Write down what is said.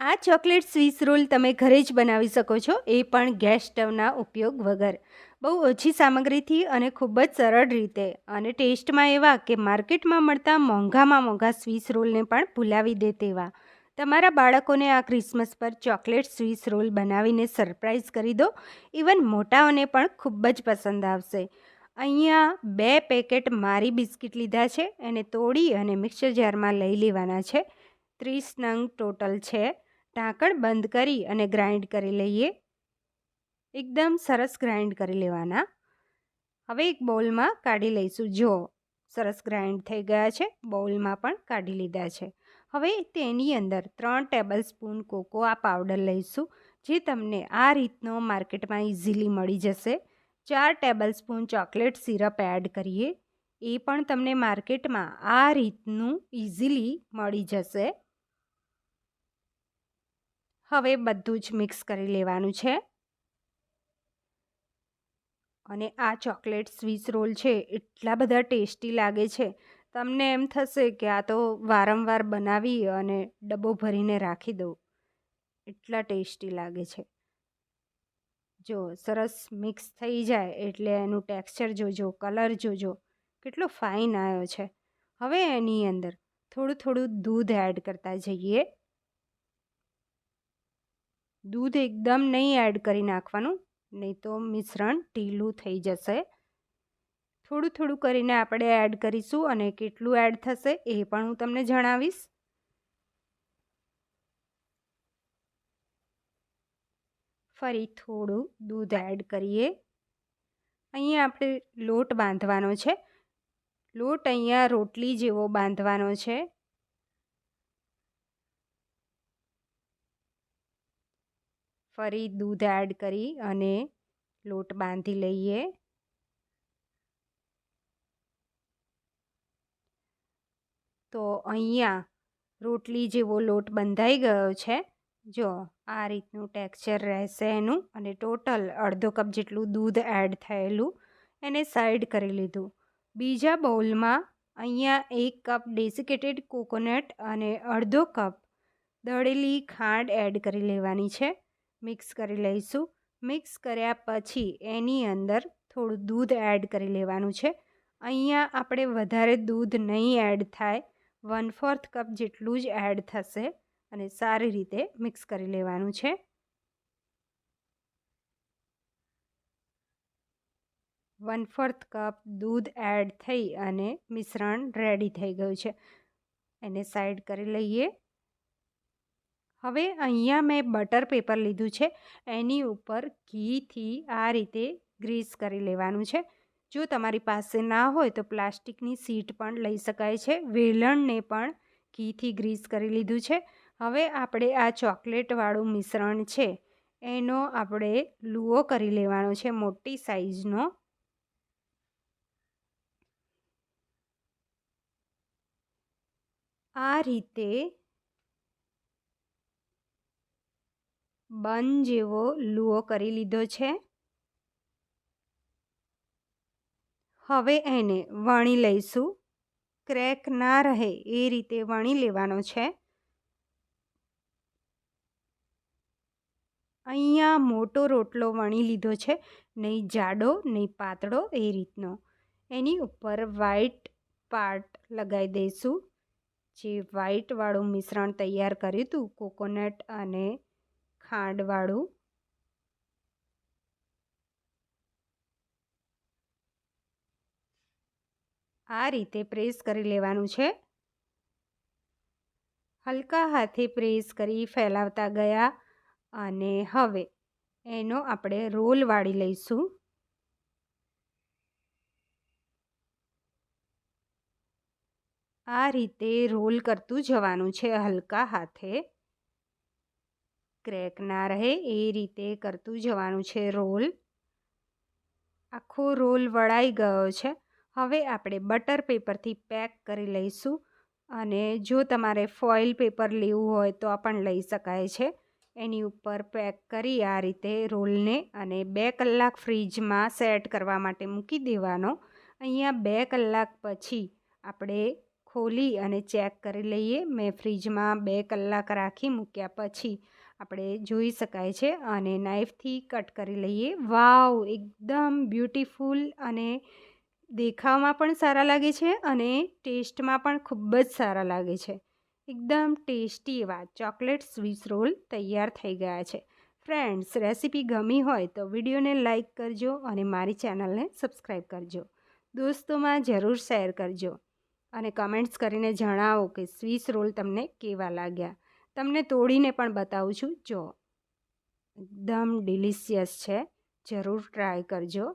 આ chocolate Swiss role તમે ઘરે જ બનાવી શકો છો, એ પણ ગેસ સ્ટવના ઉપયોગ વગર. બહુ ઓછી સામગ્રીથી અને ખૂબ જ સરળ રીતે. અને ટેસ્ટમાં એવા કે માર્કેટમાં મળતા મોંઘામાં મોંઘા સ્વીસ રોલને પણ ભૂલાવી દે તેવા. તમારા બાળકોને આ ક્રિસમસ પર ચોકલેટ સ્વીસ રોલ બનાવીને સરપ્રાઈઝ કરી દો. ઇવન મોટાઓને પણ ખૂબ જ પસંદ આવશે. અહીંયા બે પેકેટ મારી બિસ્કિટ લીધા છે, એને તોડી અને મિક્સર જારમાં લઈ લેવાના છે. ત્રીસ નંગ ટોટલ છે. ઢાંકણ બંધ કરી અને ગ્રાઇન્ડ કરી લઈએ. એકદમ સરસ ગ્રાઇન્ડ કરી લેવાના. હવે એક બોલમાં કાઢી લઈશું. જો સરસ ગ્રાઇન્ડ થઈ ગયા છે, બોલમાં પણ કાઢી લીધા છે. હવે તેની અંદર ત્રણ ટેબલ સ્પૂન કોકોઆ પાવડર લઈશું, જે તમને આ રીતનો માર્કેટમાં ઇઝીલી મળી જશે. ચાર tablespoon chocolate syrup add કરીએ. એ પણ તમને માર્કેટમાં આ રીતનું ઇઝીલી મળી જશે. હવે બધું જ મિક્સ કરી લેવાનું છે. અને આ ચોકલેટ સ્વીસ રોલ છે, એટલા બધા ટેસ્ટી લાગે છે. તમને એમ થશે કે આ તો વારંવાર બનાવી અને ડબ્બો ભરીને રાખી દઉં. એટલા ટેસ્ટી લાગે છે. જો, સરસ મિક્સ થઈ જાય એટલે એનું ટેક્સચર જોજો, કલર જોજો. કેટલો ફાઇન આવ્યો છે. હવે એની અંદર થોડું થોડું દૂધ એડ કરતા જઈએ. દૂધ એકદમ નહીં એડ કરી નાખવાનું, નહીં તો મિશ્રણ ઢીલું થઈ જશે. થોડું થોડું કરીને આપણે એડ કરીશું અને કેટલું એડ થશે એ પણ હું તમને જણાવીશ. ફરી થોડું દૂધ એડ કરીએ. અહીંયા આપણે લોટ બાંધવાનો છે. લોટ અહીંયા રોટલી જેવો બાંધવાનો છે. ફરી દૂધ એડ કરી અને લોટ બાંધી લઈએ. તો અહીંયા રોટલી જેવો લોટ બંધાઈ ગયો છે. જો આ રીતનું ટેક્સચર રહેશે એનું અને ટોટલ અડધો કપ જેટલું દૂધ એડ થયેલું એને સાઈડ કરી લીધું. બીજા બાઉલમાં અહીંયા એક કપ ડેસિકેટેડ કોકોનટ અને અડધો કપ દળેલી ખાંડ એડ કરી લેવાની છે. મિક્સ કરી લઈશું. મિક્સ કર્યા પછી એની અંદર થોડું દૂધ એડ કરી લેવાનું છે. અહીંયા આપણે વધારે દૂધ નહીં એડ થાય. વન ફોર્થ કપ જેટલું જ એડ થશે અને સારી રીતે મિક્સ કરી લેવાનું છે. વન ફોર્થ કપ દૂધ એડ થઈ અને મિશ્રણ રેડી થઈ ગયું છે. એને સાઈડ કરી લઈએ. હવે અહીંયા મેં બટર પેપર લીધું છે. એની ઉપર ઘીથી આ રીતે ગ્રીસ કરી લેવાનું છે. જો તમારી પાસે ના હોય તો પ્લાસ્ટિકની સીટ પણ લઈ શકાય છે. વેલણને પણ ઘીથી ગ્રીસ કરી લીધું છે. હવે આપણે આ ચોકલેટવાળું મિશ્રણ છે, એનો આપણે લુઓ કરી લેવાનો છે, મોટી સાઈઝનો. આ રીતે બન જેવો લુઓ કરી લીધો છે. હવે એને વણી લઈશું. ક્રેક ના રહે એ રીતે વણી લેવાનો છે. અહીંયા મોટો રોટલો વણી લીધો છે. નહીં જાડો, નહીં પાતળો એ રીતનો. એની ઉપર વ્હાઈટ પાર્ટ લગાવી દઈશું. જે વ્હાઈટવાળું મિશ્રણ તૈયાર કર્યું હતું, કોકોનટ અને ખાંડવાળું. આ રીતે પ્રેસ કરી લેવાનું છે. હલકા હાથે પ્રેસ કરી ફેલાવતા ગયા અને હવે એનો આપણે રોલ વાળી લઈશું. આ રીતે રોલ કરતું જવાનું છે હલકા હાથે. ક્રેક ના રહે એ રીતે કરતું જવાનું છે રોલ. આખો રોલ વળાઈ ગયો છે. હવે આપણે બટર પેપરથી પેક કરી લઈશું અને જો તમારે ફોઇલ પેપર લેવું હોય તો પણ લઈ શકાય છે. એની ઉપર પેક કરી આ રીતે રોલને અને બે કલાક ફ્રીજમાં સેટ કરવા માટે મૂકી દેવાનો. અહીંયા બે કલાક પછી આપણે ખોલી અને ચેક કરી લઈએ. મેં ફ્રીજમાં બે કલાક રાખી મૂક્યા પછી આપણે જોઈ શકાય છે અને નાઈફથી કટ કરી લઈએ. વાવ! એકદમ બ્યુટીફુલ અને દેખાવમાં પણ સારા લાગે છે અને ટેસ્ટમાં પણ ખૂબ જ સારા લાગે છે. એકદમ ટેસ્ટી એવા ચોકલેટ સ્વીસ રોલ તૈયાર થઈ ગયા છે. ફ્રેન્ડ્સ રેસીપી ગમી હોય તો વિડીયોને લાઇક કરજો અને મારી ચેનલને સબસ્ક્રાઈબ કરજો. દોસ્તોમાં જરૂર શેર કરજો અને કમેન્ટ્સ કરીને જણાવો કે સ્વીસ રોલ તમને કેવા લાગ્યા. તમને તોડીને પણ બતાવું છું. જો એકદમ ડિલિશિયસ છે. જરૂર ટ્રાય કરજો.